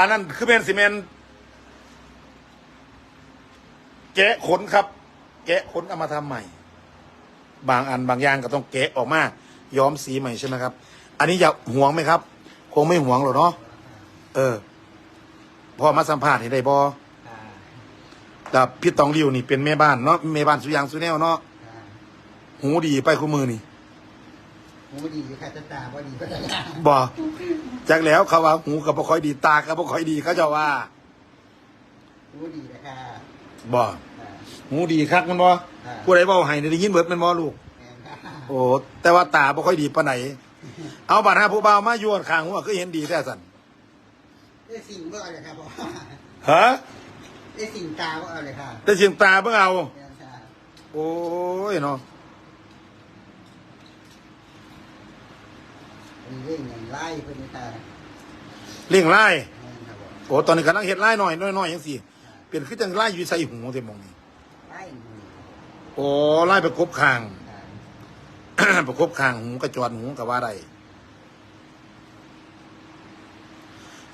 อันนั้นคือเป็นซีเมนต์แกะขนครับ แกะขนเอามาทำใหม่ บางอันบางอย่างก็ต้องแกะออกมาย้อมสีใหม่ใช่ไหมครับ อันนี้อย่าห่วงไหมครับ คงไม่ห่วงหรอกเนาะเออพอมาสัมภาษณ์เห็นได้บอค่ะแต่พี่ตองริวนี่เป็นแม่บ้านเนาะแม่บ้านสุยางสุแนวเนาะค่ะหูดีไปคู่มือนี่ หูดีค่ะจะตาบ่ดีก็จะตาบอจากแล้วเขาว่าหูกับบ่ค่อยดีตากับบ่ค่อยดีเขาเจะว่าหูดีนะคะบอค่ะหูดีคักมันบอค่ะผู้ใดเบาให้ได้ยินเบิดแมันบอลูกแม่นค่ะโอ้แต่ว่าตาบ่ค่อยดีปานไหน เอาบัตรหาผู้บ่าวมาโยนข้างหัวคือเห็นดีแท้สันได้สิ่งก็เอาเลยค่ะพ่อฮะได้สิ่งตาก็เอาเลยค่ะแต่เสียงตาเบิ่งเอาแม่นค่ะโอ้ยเนาะ มีเรื่องอย่างไล่เพิ่นนี่ค่ะเลี้ยงไล่แม่นค่ะบอกโอ้ตอนนี้กำลังเฮ็ดไล่หน่อยน้อยๆจังซี่เปลี่ยนคือจังไล่อยู่ใส่หูเต็มมองนี่ไล่หนูโอ้ไล่ประกบข้างค่ะประกบข้างหูกระจรหูก็ว่าได้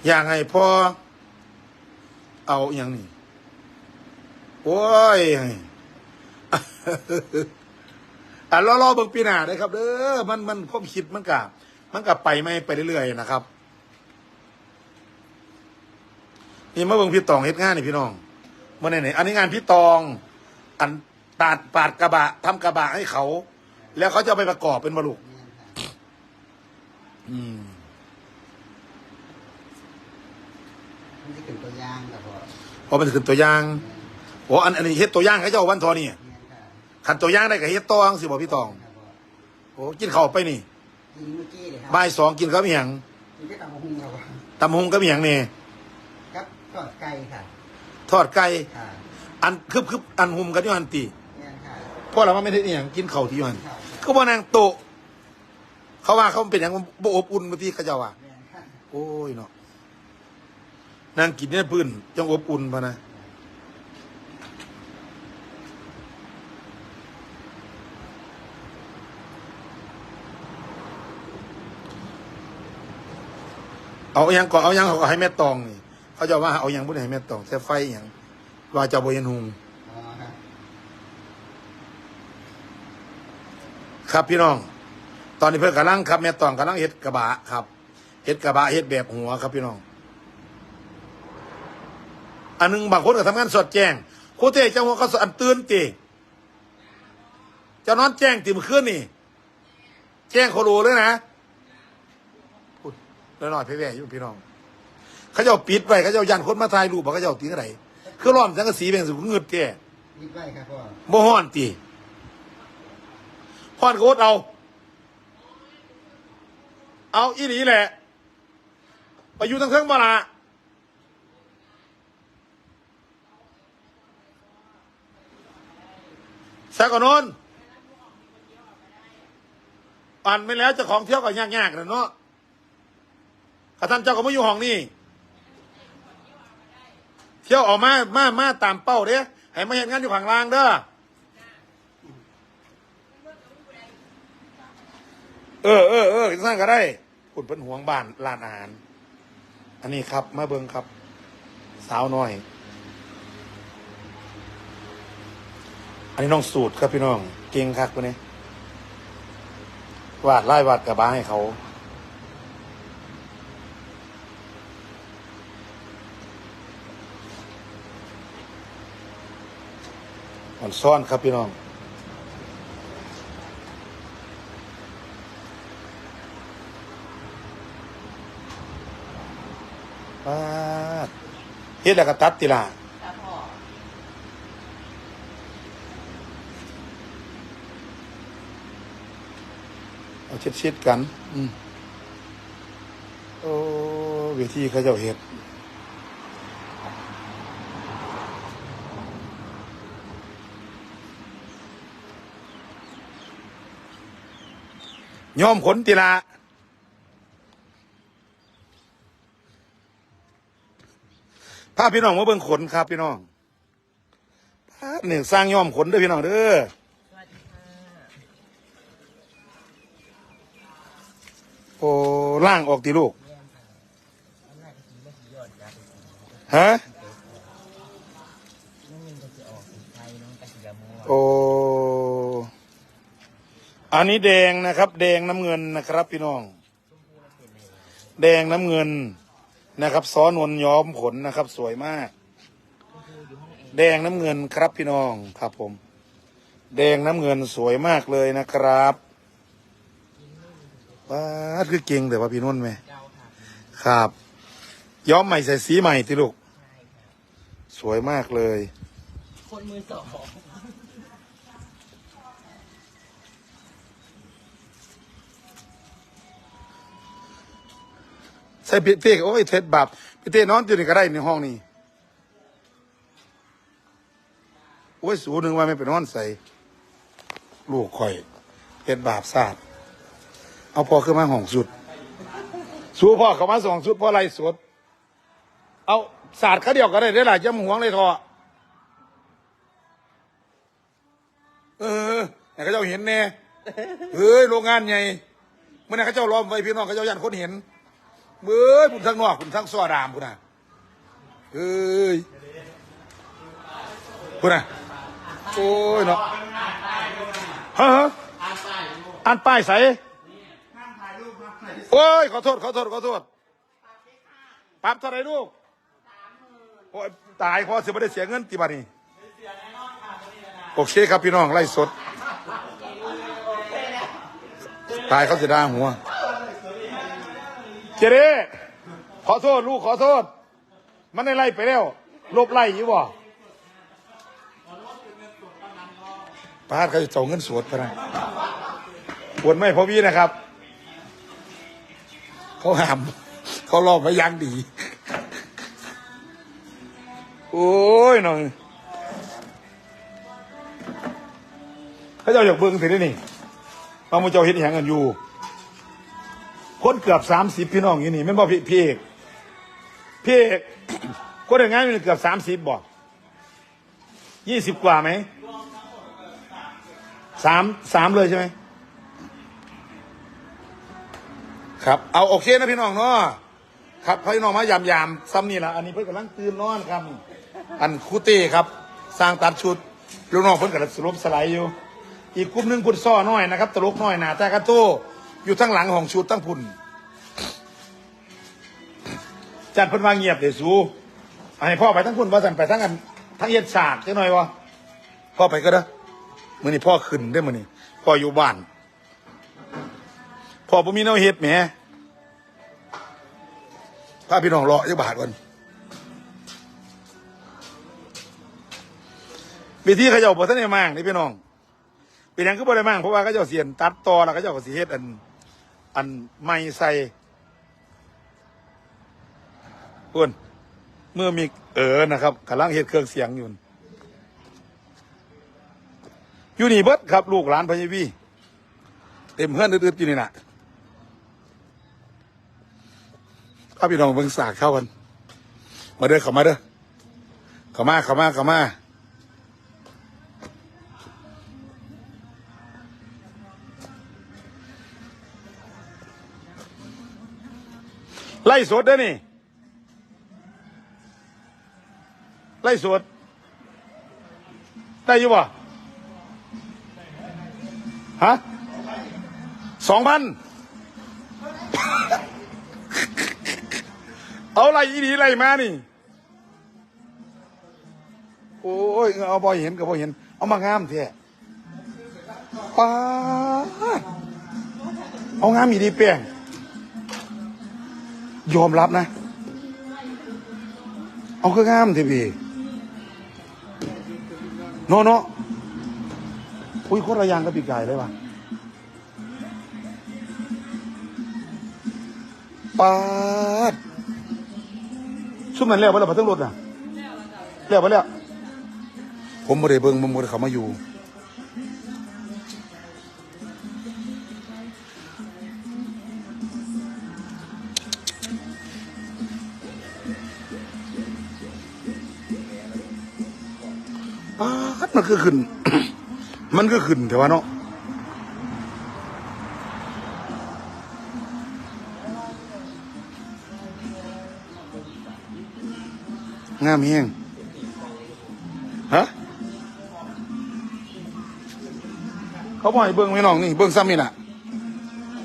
อย่างไงพอเอาอหย่างนี้โอ้ย อะรอๆเบิ่งปีหน้าได้ครับเด้อมันมันความคิดมันกะ มันกะไปไม่ไปเรื่อยๆนะครับ นี่มาเบิ่งพี่ตองเฮ็ดงานนี่พี่น้องเมื่อไหนๆอันนี้งานพี่ตอง อันปาดปาดกระบะทำกระบะให้เขา แล้วเขาจะเอาไปประกอบเป็นบรรลุแม่นค่ะอืมมันจะเป็นตัวอย่างค่ะพ่อพอเป็นขึ้นตัวอย่างโอ้อันอันนี้เฮ็ดตัวอย่างให้เจ้าวันทอนี่แม่นค่ะขันตัวอย่างได้ก็เฮ็ดตองสิบอกพี่ตองค่ะพ่อโอ้กินข้าวไปนี่ กินเมื่อกี้เลยค่ะบ่ายสองกินข้าวเมียงกินได้ตามหุงค่ะพ่อตำหงกับเมียงนี่ครับทอดไก่ค่ะทอดไก่ค่ะอันคึบคึบอันหุมกันอยู่อันตีแม่นค่ะเพราะเราว่าไม่ได้อหย่างกินข้าวที่อยู่อันค่ะก็บ่นางโตะเขาว่าเขาเป็นอย่างบ่อบอุ่นบางทีเขาเจ้าว่าแม่นค่ะโอ้ยเนาะนางกินเนี่ยพื้นจังอบอุ่นพะนะ เอาอยังก่อนเอาอยังเขาก็ให้แม่ตองนี่เขาจะว่าเอาอยังบุญให้แม่ตองแต่ไฟอย่างว่าเจะบเย็นหุงครับพี่น้อง ตอนนี้เพื่อนกำลังครับแม่ตองกำลังเฮ็ดกระบะครับเฮ็ดกระบะเฮ็ดแบบหัวครับพี่น้อง อันหนึงบางคนก็ทำงานสดแจ้งโคเต้เจ้าหัวเขาสอันตื่นตีเจ้านอนแจ้งตีมื่อคืนนี่ แจ้งเขารู้เลยนะ พูดน้อยๆเพ่ๆอยู่พี่น้อง เขาเจ้าปิดไว้เขาเจ้ายันคนมาถ่ายรูปบอกเขาเจ้าตีอะไรคือล้อมสังกะสีเป็นสุกเงืดแก่รีบไว้ค่ะพ่อบ่ฮ้อนตีฮ้อนก็อดเอา เอาอีหลีแหละไปอยู่ทั้งเครื่องบาละแซกกอนนปั่นไปแล้วเจ้าของเที่ยวก็ยากๆนะเนาะ ข้าท่านเจ้าก็ไม่อยู่ห้องนี่เที่ยวออกมามามาตามเป้าเด้ให้มาเห็นงานอยู่ข้างล่างเด้อเออเออเออสร้างก็ได้คุณเป็นห่วงบ้านร้านอาหาร อันนี้ครับ มาเบิงครับ สาวน้อย อันนี้น้องสูตรครับพี่น้อง เก่งคักคนนี้วาดไล่วาดกระบาให้เขา มันซ่อนครับพี่น้องปาดเฮ็ดแล้วก็ตัดติล่ะครับพ่อเอาชิดๆกัน อืมโอ้เวทีเขาเจ้าเฮ็ด ย้อมขนตีละภาพพี่น้องว่าเบิ่งขนครับพี่น้องภาพหนึ่งสร้างย้อมขนด้วยพี่น้องเด้อโอ้ล่างออกตีลูก ฮะ โอ้ อันนี้แดงนะครับ แดงน้ำเงินนะครับ พี่น้อง แดงน้ำเงินนะครับซ้อนวนย้อมขนนะครับ สวยมาก แดงน้ำเงินครับพี่น้องครับผม แดงน้ำเงินสวยมากเลยนะครับว้าคือเก่งแต่ว่าพี่นุ่นไหมครับ ย้อมใหม่ใส่สีใหม่ที่ลูก สวยมากเลย คนมือสอง ใส่พี่เต้โอ้ยเท็ดบับพี่เต้นอนอยู่นี่ก็ไดในห้องนี้โอ้ยสูหนึ่งว่าไม่เป็นนอนใส่ลูกข่อยเท็ดบาปศาสตร์เอาพ่อขึ้นมาห้องสุด สู้พ่อเขามาสองสุดพ่อไรสุด เอาศาสตร์เขาเดียวก็ได้ได้หลายจำหวงเลยทอเออไหนเขาเจ้าเห็นแน่เฮ้ยโรงงานใหญ่เมื่อไหร่เขาเจ้าล้อมไว้พี่น้องเขาเจ้ายันคนเห็น เบ้ยคุณทั้งนอกคุณทั้งซ้อดามคุณน่ะเอ้ยคุณน่ะโอ้ยเนาะฮะฮะอ่านป้ายใส่โอ้ยขอโทษขอโทษขอโทษปรับเท่าไหรลูกโอ้ยตายพอสิไม่ได้เสียเงินตีบาทนี่โอเคครับพี่น้องไล่สด ตายเขาเสียดายหัว เจเด้ขอโทษลูกขอโทษ มันได้ไล่ไปแล้วลบไล่อยู่บ่ป้าดเขาจะเจ้าเงินสวดไปนะปวดไม่พอวีนะครับ เขาหาม เขาลอบไว้ยังดี โอ้ยหน่อยเขาเจ้าอยากเบิ่งสิได้นี่เอามาเจ้าเห็นอหย่างกันอยู่ คนเกือบสามสิบพี่น้องอยู่นี่แม่นบ่พี่พี่เอกพี่เอกคนอย่างงั้นมันเกือบสามสิบบ่ยี่สิบกว่าไหมสามสามเลยใช่ไหมครับเอาโอเคนะพี่น้องเนาะครับพี่น้องมายามยามซ้ำนี่ละอันนี้เพิ่นกำลังตื่นนอนครับ อันคูเต้ครับ สร้างตัดชุดลูกน้องเพิ่นกำลังสลบสไลด์อยู่ อีกกลุ่มหนึ่งคุณซ้อน้อยนะครับตลกน้อยหนาตากระโต อยู่ทั้งหลังของชุดตั้งพุ่น จัดเพิ่นมางเงียบเดี๋ยวสู้ให้พ่อไปทั้งพุ่นว่าสั่นไปทั้งกันทั้งเย็ดฉากจังหน่อยวะพ่อไปก็ได้มื้อนี้พ่อขึ้นได้มื้อนี้พ่ออยู่บ้าน พ่อบ่มีแนวเฮ็ดแหมพาพี่น้องรอจักบาทก่อนวิธีเขาเจ้าบ่ทันได้มางนี่พี่น้องเป็นหยังก็บ่ได้มางเพราะว่าเขาเจ้าเสียนตัดต่อแล้วเขาเจ้าก็สิเฮ็ดอัน อันไม่ใส่เพื่อนเมื่อมีเออนะครับกำลังเฮ็ดเครื่องเสียงอยู่อยู่นี่เบิดครับ ลูกหลานพญวีเต็มเพื่อนอึดๆอยู่นี่น่ะข้าพี่น้องเบิ่งสากเข้ากันมาเด้อเข้ามาเด้อเข้ามาเข้ามาเข้ามา ไล่สดด้อนี่ ไล่สด ได้อยู่ป่ะฮะสองพันเอาไล่อีดีไล่มานี่ โอ้ยเอาบอยเห็นกับพอเห็น เอามางามแท้ป้าเอางามอีดีแป้ง ยอมรับนะ เอาคืองามทีพีโนโนอุ้ยโคตรระยางกับปีกไก่เลยว่ะปาดชุ่มนั้นแล้วไปแล้วไปทั้งรถน่ะแล้วไปแล้วผมไม่ได้เบิ่งผมไม่ได้เขามาอยู่ มันคือขึ้น มันก็ขึ้นแต่ว่าเนาะงามเฮงฮะเขาบอกให้เบิ้งไม่น้องนี่เบิ้งซ้ำนี่น่ะ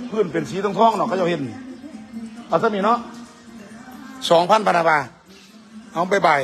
พื้นเป็นสีทองทองๆเนาะเขาจะเห็นเอาซ้ำนี่เนาะสองพันพนาบาเอาไปบาย